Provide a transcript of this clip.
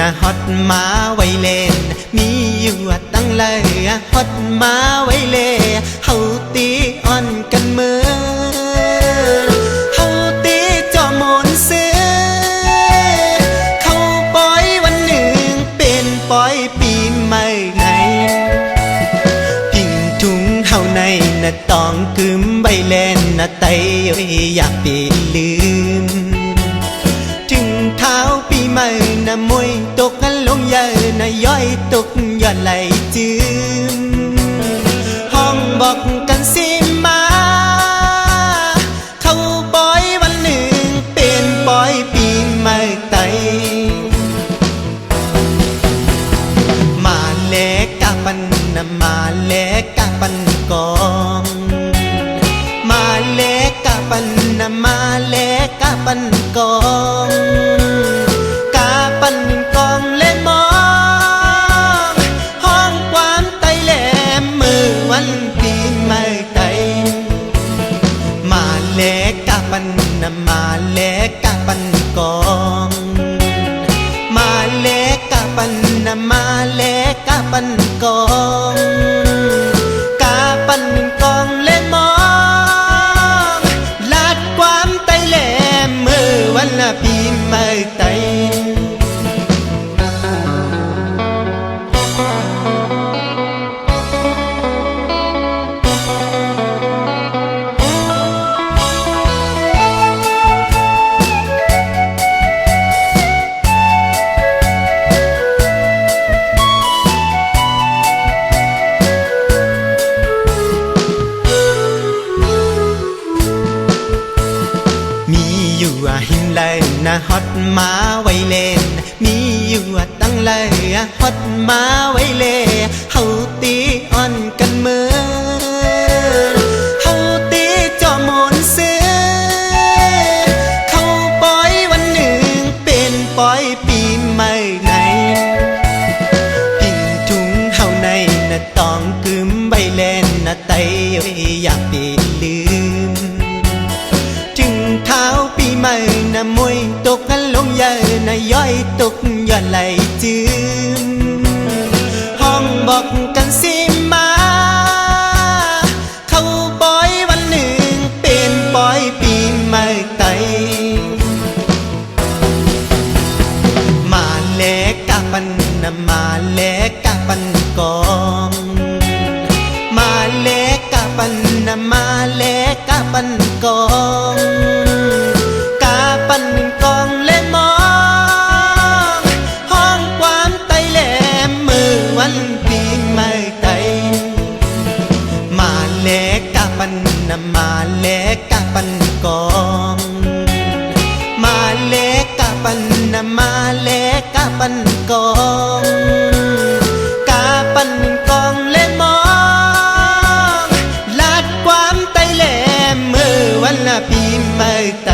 นะฮอตมาไว้เล่น มีอยู่ตั้งเลยฮอตมาไว้เล่เฮาตีอ่อนกันมือเฮาตีจอมนเสือเขาปล่อยวันหนึ่งเป็นปล่อยปีใหม่ไงพิงทุงเฮาในน่ะตองกึมใบแลนน่ะไตเอ้ยอยากปีลืม มาหม่นะมวยตกกันลงเยอะนะย้อยตกย้อนไหลจืมะปันกองเล่นมองห้องความไตแหลมมือวันปีใหม่ไตมาแลกกะปันนะมาแลกกะปันกอง มาแลกกะปันนะมาแลกกะปันกองกะปัน นะฮอตมาไว้เล่น มีอยู่ตั้งเลยอะฮอตมาไว้เล่เฮา ย้อยตกย้อนไหลจืมห้องบอกกันสิมา เขาปล่อยวันหนึ่งเป็นปล่อยปีใหม่ไตมาแลกกะปันนะมาแลกกะปันกอง มาแลกกะปันนะมาแลกกะปันกอง มาเล็กกะปันกอง มาเล็กกะปันนะมาเล็กกะปันกองกะปันกองเลมองลาดความไตแหลมมือวันละปีเมื่อไต